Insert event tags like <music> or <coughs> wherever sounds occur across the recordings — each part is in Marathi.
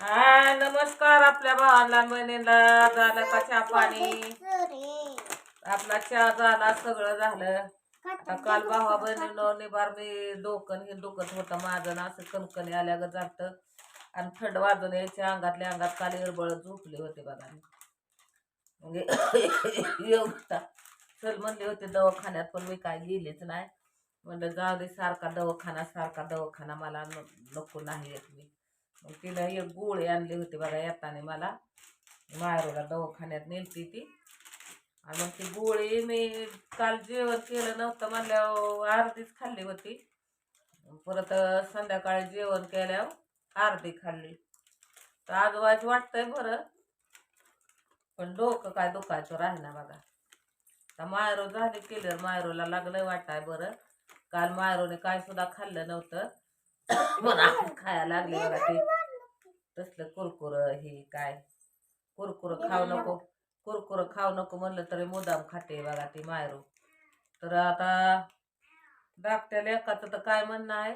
हा नमस्कार आपल्या भावाला बहिणीला झालं का चहा पाणी. आपला चहा झाला सगळं झालं. आता काल भावा बहिणीनं निबार मी डोकन हे दुखत होतं माझं ना असं कणकणी आल्या ग जात आणि थंड वाजून यायच्या अंगातल्या अंगात काल हिरबळ झोपले होते बघा म्हणजे <coughs> एवढा चल म्हणले होते दवाखान्यात पण मी काय गेलेच नाही. म्हणलं जाऊ दे सारखा दवाखाना सारखा दवाखाना मला न- नको नाही येत मी. मग तिला एक गोळे आणली होती बघा येताना मला. मायरोला दवाखान्यात नेलती ती. आणि मग ती गोळी मी काल जेवण केलं नव्हतं म्हणल्यावर अर्धीच खाल्ली होती. परत संध्याकाळी जेवण केल्यावर अर्धी खाल्ली. तर आज वाईट वाटतंय बरं. पण डोकं काय दुखायचं राहिना बघा. तर मायरो झाली केलं मायरोला लागलं वाटाय बरं. काल मायरोने काय सुद्धा खाल्लं नव्हतं. खायला लागले बघा ते. तसलं कुरकुर हे काय? कुरकुर खाऊ नको. कुरकुर खाऊ नको म्हणलं तरी मुदाम खाते बघा ती मायरू तर आता धाकट्या लेकाचं तर काय म्हणणं आहे?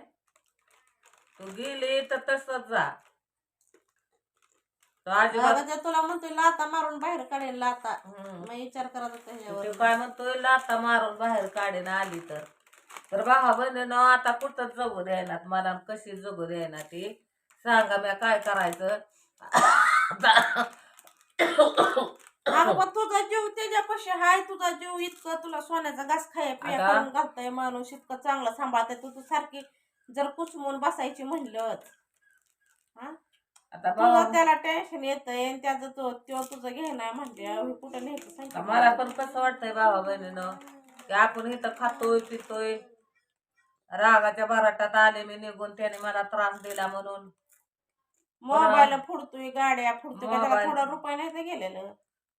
तू गेली तर तसंच जा. तो अजिबात अगं ते तुला म्हणतोय लाता मारून बाहेर काढेल लाता हम्म. मग विचार करायचा त्याच्यावर ते काय म्हणतोय? लाता मारून बाहेर काढेन आली तर. तर भावा बहिणीनं आता कुठं जगू द्यायनात मला कशी जगू द्यायना ती? सांगा म्या काय करायचं? अगं पण तुझा जीव त्याच्यापाशी हाय तुझा जीव इतकं तुला सोन्याचा घास खाया पिया आता- करून घालताय माणूस इतकं चांगलं सांभाळताय. तू तू सारखी जर कुचमून बसायची म्हणलं आता तुला भावा त्याला टेन्शन येतंय त्याचं तो तो तुझं घेणार म्हणले कुठं न्यायचं सांग मला पण कसं वाटतंय भावा बहिणीनं? की आपण इथं खातोय पितोय. रागाच्या बराटात आले मी निघून त्याने मला त्रास दिला म्हणून. मोबाईल फुडतोय गाड्या फुडतोय का त्याला मोबाईल- थोडा रुपये नाही गेलेलं?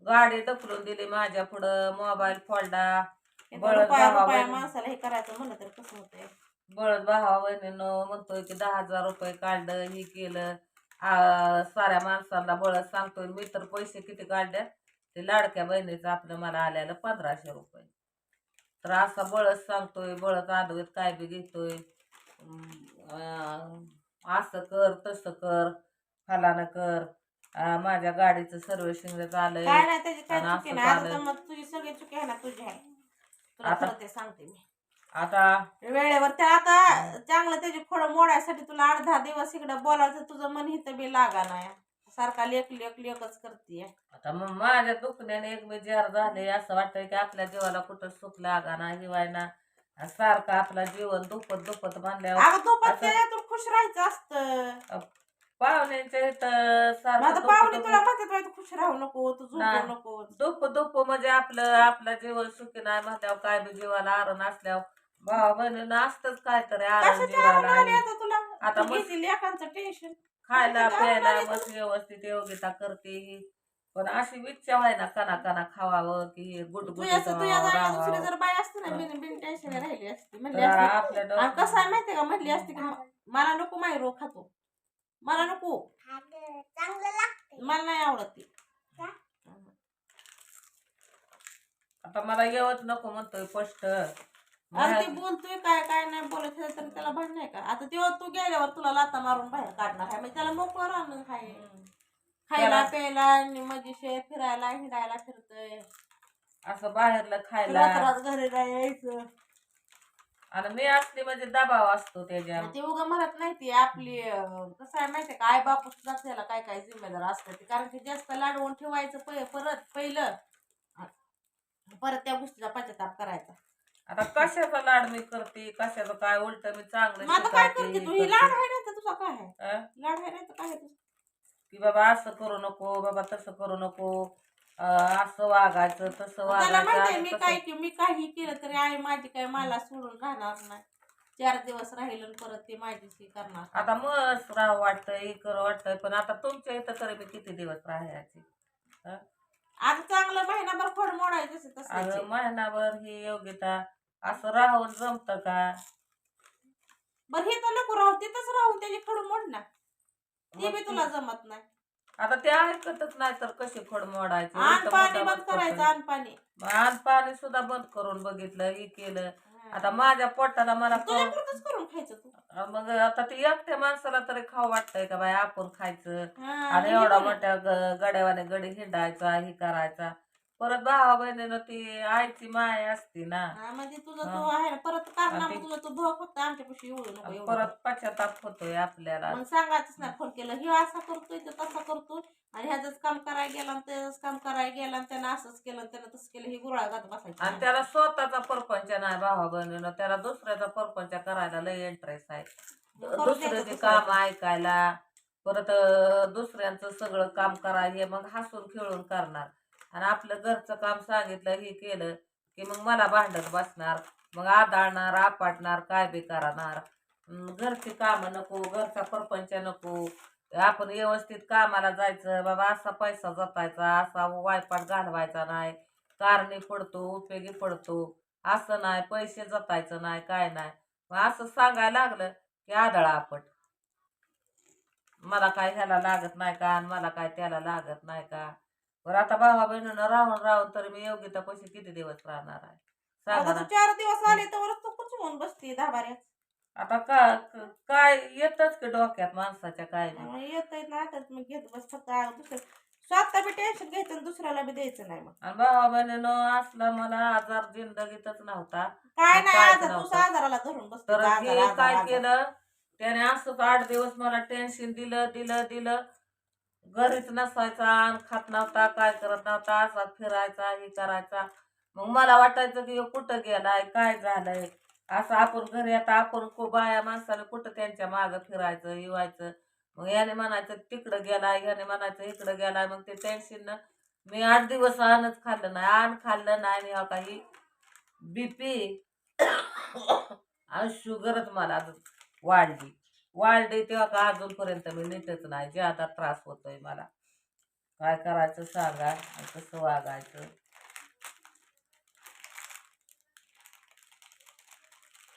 गाडी ढकलून दिली माझ्या पुढं मोबाईल फोडला. बळद रुपया भावा रुपया बहिणी माणसाला हे करायचं म्हणलं तर कसं होतंय? बळद भावा बहिणीनं म्हणतोय की दहा हजार रुपये काढलं हे केलं. आ, साऱ्या माणसांना बळद सांगतोय मी तर पैसे किती काढले? ते लाडक्या बहिणीचं आपलं मला आलेलं पंधराशे रुपये. तर असा बळद सांगतोय बळद आदवीत काय बी घेतोय. असं कर तसं कर फलानं कर. माझ्या गाडीचं सर्व्हिसिंग झालंय. काय नाही त्याची काय आणि चुकी असं नाही. आता झालं. तर मग तुझी सगळी चुकी आहे ना तुझी आहे. तुला आता- खरं ते सांगते मी. आता वेळेवर त्या आता चांगलं त्याची खोड मोडायसाठी तुला दहा दिवस इकडे बोलायचं तुझं मन हिथं बी लागा नाही सारखा लेख लेख लेखच करते. आता मग माझ्या दुखण्याने एक मी जार झाले असं वाटतंय की आपल्या जीवाला कुठं सुख लागा ना हिवायना आणि सारखं आपलं जीवन दुखत दुखत म्हणल्यावर अगं तू पण असं- त्याच्यातून खुश राहायचं असतं. पाहुण्यांच्या इथं मग सारखं आता दुखत पाहुणे दुखत- तुला म्हणतात बाई तू खुश राहू नको तू नाही. झोपू नको. दुःख दुःख म्हणजे आपलं आपलं जीवन सुखी नाही म्हणल्यावर काय बी जीवाला आरण असल्यावर भावा बहिणीनं असतंच आरण कशाची आरण जीवाला आली आहे. आता तुला? आता तू मग- घेती लेखांचं टेन्शन खायला प्यायला मस्त व्यवस्थित योगिता करते. पण अशी इच्छा व्हाय ना कना कना खावावं की जागी दुसरी जर बाई असते ना बिन बिन टेन्शन राहिली असती म्हणली असती कसं आहे माहितीये का म्हणली असती की मला नको माही रोग खातो. मला नको. मला नाही आवडत ती. आता मला येवत नको म्हणतोय स्पष्ट. आणि ते बोलतोय काय काय नाही बोलत तर त्याला भांडण आहे का? आता तेव्हा तू गेल्यावर तुला लाता मारून बाहेर काढणार आहे. म्हणजे त्याला मोकळं राहणं आहे. खायला प्यायला आणि मजेशीर फिरायला हिंडायला फिरतोय. असं बाहेरलं खायला. रात्रात घरी राहायचं आणि मी असली म्हणजे दबाव असतो त्याच्या ते उगा म्हणत नाही ती आपली अं, कसं आहे माहितीये का? आई बाप सुद्धा त्याला काय काय जिम्मेदार असतात ते. कारण की जास्त लाडवून ठेवायचं पै- परत पहिलं. परत त्या गोष्टीचा पश्चाताप करायचा. आता कशाचा लाड मी करते कशाचं काय उलट मी चांगलं मग आता काय करते तू हे ही लाड. आहे ना तर तुझा काय आहे अं? लाड आहे ना तर काय आहे तुझं? की बाबा असं करू नको बाबा तसं करू नको अं, असं वागायचं तसं त्याला वागायचं माहितीये मी काय की मी काही केलं तरी आई माझी काय मला सोडून राहणार नाही चार दिवस राहील आणि परत ती माझीशी करणार आता मस्त राह वाटतंय हे करू वाटतंय पण आता तुमच्या इथं तरी मी किती दिवस राहायचे आता चांगलं महिनाभर खोड मोडायचं तसं महिनाभर ही योग्यता. असं राहून जमतं का? बरं हे तर नको राहू तिथंच राहून त्याची खड मोड ना. ते बी तुला जमत नाही. आता ते ऐकतच नाही तर कशी खोड मोडायची? आण पाणी बंद करायचं. आण पाणी. आण पाणी सुद्धा बंद करून बघितलं हे केलं. आता माझ्या पोटाला मला तुझ्या करून पुरतच मग आता ते एकट्या माणसाला तरी खाऊ वाटतंय का बाय आपण खायचं. आणि म्हणजे एवढा. मोठ्या ग- गड्यावाने गडी हिंडायचा हे करायचा. परत भावा बहिणीनं ती आईची माय असती ना हा, म्हणजे तुझं हा. तो आहे ना, परत कारनामा आणि ते- तुझं तो भाऊ फक्त आमच्यापाशी येऊ नको आणि एवढं. परत पश्चाताप होतोय आपल्याला मग सांगायचंच नाही फोन केलं हे असं करतोय ते तसं करतोय आणि ह्याच काम करायला गेला आणि त्याच काम करायला गेला आणि त्यानं असंच केलं आणि त्यानं तसं केलं हे गुराळ घात बसायचं आणि नाही. त्याला स्वतःचा परपंच नाही भावा बहिणीनं त्याला दुसऱ्याचा परपंच करायला लय इंटरेस्ट आहे द्यायचं दुसऱ्याचे. काम ऐकायला परत अं, दुसऱ्यांचं सगळं काम करायला मग हसून खेळून करणार आणि आपलं घरचं काम सांगितलं हे केलं की मग मला भांडत बसणार मग आदाळणार आपटणार काय बी करणार. घरची कामं नको घरचा परपंच नको. आपण व्यवस्थित कामाला जायचं बाबा असा पैसा जतायचा असा वायपाट घालवायचा नाही. कारणी पडतो उपयोगी पडतो. असं नाही पैसे जतायचं नाही काय नाही. मग असं सांगायला लागलं की आदळा आपट. मला काय ह्याला लागत नाही का? आणि मला काय त्याला लागत नाही का? बरं आता भावा बहिणीनं राहून राहून तर मी योग्यता पैसे किती दिवस राहणार आहे? सांगा आता ना. तू चार दिवस आले तर तू कुठं होऊन बसते दहा बाऱ्या आता का क- काय येतच की डोक्यात माणसाच्या काय बी. येत ना तर मग घेत बस फक्त आ- दुसरं स्वतः बी टेन्शन घ्यायचं आणि दुसऱ्याला बी द्यायचं नाही मग. आणि भावा बहिणीनं असला मला आजार जिंदगीतच नव्हता. काय नाही काय आता तू नव्हतं? आजाराला धरून बसते तर आजार, हे आजार, काय आजार. केलं? त्याने असंच आठ दिवस मला टेन्शन दिलं दिलं दिलं. घरीच नसायचा खात नव्हता काय करत नव्हता असा फिरायचा हे करायचा. मग मला वाटायचं की कुठं गेलाय काय झालंय? असं आपण घरी आता आपण खूप बाया माणसाला कुठं त्यांच्या मागं फिरायचं येवायचं. मग याने म्हणायचं तिकडं गेलाय याने म्हणायचं इकडं गेलाय. मग ते टेन्शन मी आठ दिवस आणच खाल्लं नाही आण खाल्लं नाही आणि काही बीपी आणि शुगरच मला वाढली. वाढली तेव्हा का अजूनपर्यंत मी नीटच नाही? ज्यादा त्रास होतोय मला. काय करायचं सांगा कसं वागायचं?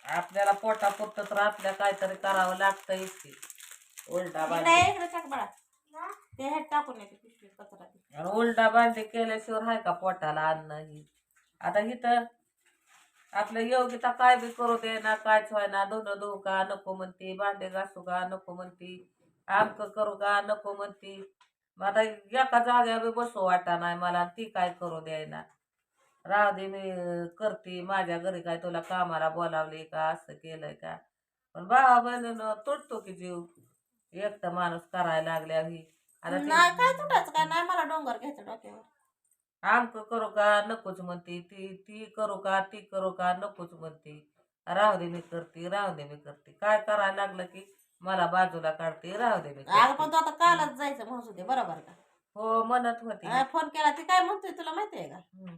आपल्याला पोटापुरतं तर आपल्या काहीतरी करावं लागतंय की उलटा बांधी. उलटा बांधी केल्याशिवाय हाय का पोटाला अन्न ही? आता इथं आपलं योगिता काय बी करू दे ना कायच व्हाय ना धुणं धुवू का नको म्हणती. भांडे घासू का नको म्हणती. आमक करू का नको म्हणती. मग आता एका जाग्या बी बसू वाटा नाही मला ती काय करू द्यायना राहू दे मी करते. माझ्या घरी काय तुला कामाला बोलावले का असं केलंय का? पण भावा बहिणीनं तुटतो की जीव. एकटा माणूस करायला लागल्यावर आता ती- नाही काय तुटायचं काय? नाही मला डोंगर घ्यायचं डोक्यावर. आमक करू का? नकोच म्हणते ती ती करू का? ती करू का? नकोच म्हणते. राहू दे मी करते राहू दे मी करते. काय करायला लागलं की मला बाजूला काढते राहू दे मी अगं पण. तू आता कालच जायचं म्हणत होते बरोबर का? हो म्हणत होती. अं, फोन केला ती काय म्हणतोय तुला माहितीये का? हम्म.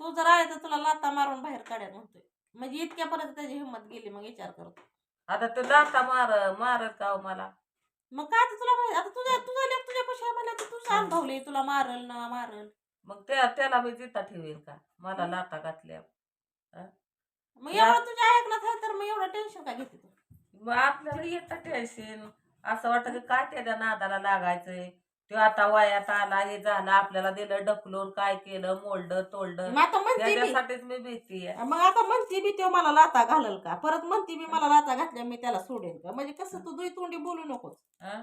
तू जर आले तर तुला लाता मारून बाहेर काढेल म्हणतोय. म्हणजे इतक्यापर्यंत त्याची हिंमत गेली मग विचार करतो आता ते लाथा मार मारत का हो मला? मग काय तर तुला माहिती आता तुझ्या तुझा लेख तुझ्या पैसे म्हणलं तर तू अनुभवले तुला मारल ना मारल. मग त्या त्याला मी जिता ठेवीन का? मला लाथा घातल्या मग एवढं तुझ्या ऐकण्यात आहे तर मग एवढं टेन्शन का घेते तू? मग आपल्याला येतं टेन्शन असं वाटतं की काय त्याच्या नादाला लागायचंय? तो आता वयात आला हे झालं आपल्याला दिलं ढकलून काय केलं मोडलं तोडलं. मग आता म्हणते मी. त्याच्यासाठीच मी भीती आहे. मग आता म्हणते बी तो मला लाता घालल का? परत म्हणते बी मला लाता घातल्या मी त्याला सोडेन का? म्हणजे कसं तू दुई तोंडी बोलू नकोस. हं?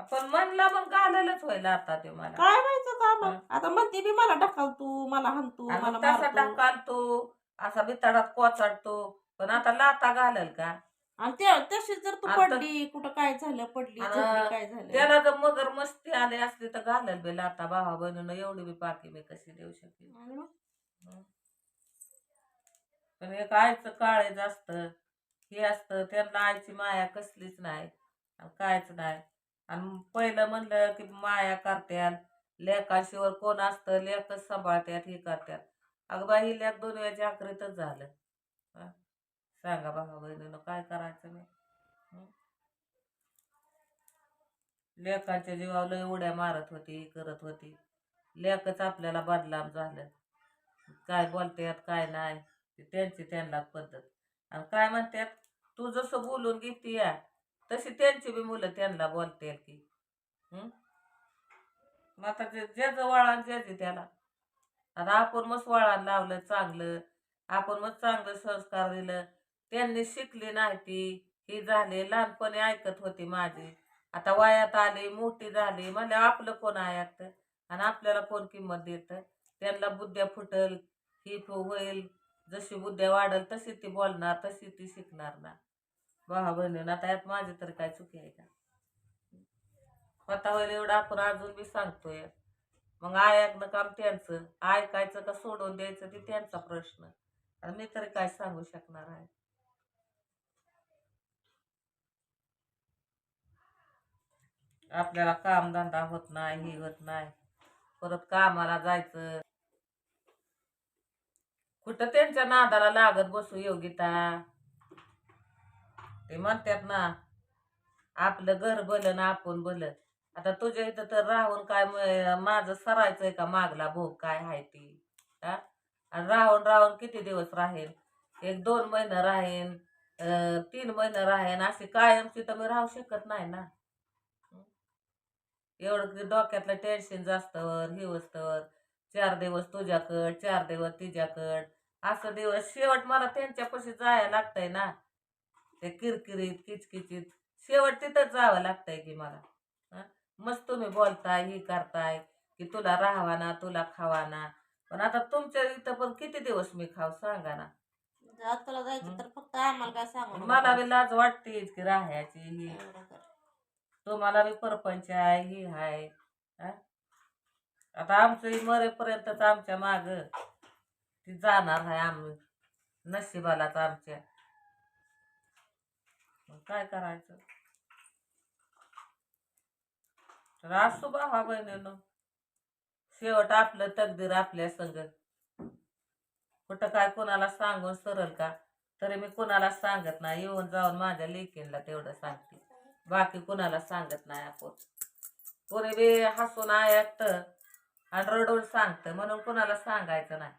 आपण म्हणला मग घालायलाच व्हायला आता ते मला काय माहिती आता आम्हाला? हं. आता म्हणते बी मला ढकल तू मला आणि मला मग तसा मारतो टाकालतो असा बिताडात कोचाडतो पण आता लाता घालल का आणि तशी जर तू आता- पडली कुठं काय झालं पडली आणि झडली, काय झालं त्याला जर मगर मस्ती आली असली तर घालल बे लाता भावा बहिणीनं एवढी बी पाकी मी कशी देऊ शकेल आणि मग? हं. पण एक आईचं काळेज असतं हे असतं त्यांना आईची माया कसलीच नाही आणि कायच नाही आणि पहिलं म्हणलं की माया करत्यात लेखाशिवर कोण असतं लेखच सांभाळत्यात हे करत्यात. अगं बा ही लेख दोन वेळच्या आखरीतच झालं. सांगा बघा बहिणीनं काय करायचं मी लेखाच्या जीवावर लय उड्या मारत होती करत होती. लेखच आपल्याला बदलाम झालं. काय बोलतात काय नाही. त्यांची त्यांना पद्धत. आणि काय म्हणतात तू जसं बोलून घेते या तशी त्यांची बी मुलं त्यांना बोलते की मग आता जे ज्याचं वळण ज्याचे त्याला. आता आपण मग वळण लावलं चांगलं आपण मग चांगलं संस्कार दिलं. त्यांनी शिकली नाही ती ही झाली लहानपणी ऐकत होती माझी. आता वयात आली मोठी झाली म्हणजे आपलं कोण ऐकत आणि आपल्याला कोण किंमत देत? त्यांना बुद्ध्या फुटल ही होईल. जशी बुद्ध्या वाढल तशी ती बोलणार तशी ती शिकणार ना. भावा बहिणीनं आता यात माझी तर काय चुकी आहे का? स्वतः होईल एवढं आपण अजून बी सांगतोय. मग ऐकणं काम त्यांचं ऐकायचं का सोडून द्यायचं ते त्यांचा प्रश्न. आणि मी तरी काय सांगू शकणार आहे? आपल्याला कामधंदा होत नाही हे होत नाही. परत कामाला जायचं. कुठं त्यांच्या नादाला लागत बसू योगिता? ते म्हणतात ना आपलं घर भलं ना आपण भलं. आता तुझ्या इथं तर राहून काय माझं सरायचंय का मागला भोग? काय आहे ती? हा? आणि राहून राहून किती दिवस राहील? एक दोन महिना राहीन तीन महिना राहीन अशी कायमची तर मी राहू शकत नाही ना. एवढं डोक्यातलं टेन्शन जास्तवर हे वस्तवर चार दिवस तुझ्याकड चार दिवस तिच्याकड. असं दिवस शेवट मला त्यांच्यापाशी जायला लागतंय ना. ते किरकिरीत किचकिचीत. शेवट तिथंच जावं लागतंय की मला? मस्त तुम्ही बोलताय हे करताय की तुला राहावा ना तुला खावा ना पण आता तुमच्या इथं पण किती दिवस मी खाऊ सांगा ना. तुला जायचं तर फक्त आम्हाला काय सांगू नको. मला बी लाज वाटतेच की राहायची ही. तुम्हाला बी परपंच आहे ही आहे? आता आमचं ही मरेपर्यंतच आमच्या माग ती जाणार आहे आम्ही. नशिबालाच आमच्या. मग काय करायचं? तर असू भावा बहिणीनं शेवट आपलं तकदीर आपल्या संग. कुठं काय कोणाला सांगून सरल का? तरी मी कोणाला सांगत नाही. येऊन जाऊन माझ्या लेकीनला तेवढं सांगते. बाकी कोणाला सांगत नाही आपण. कोणी बी हसून ऐकतं आणि रडून सांगतं म्हणून कोणाला सांगायचं नाही.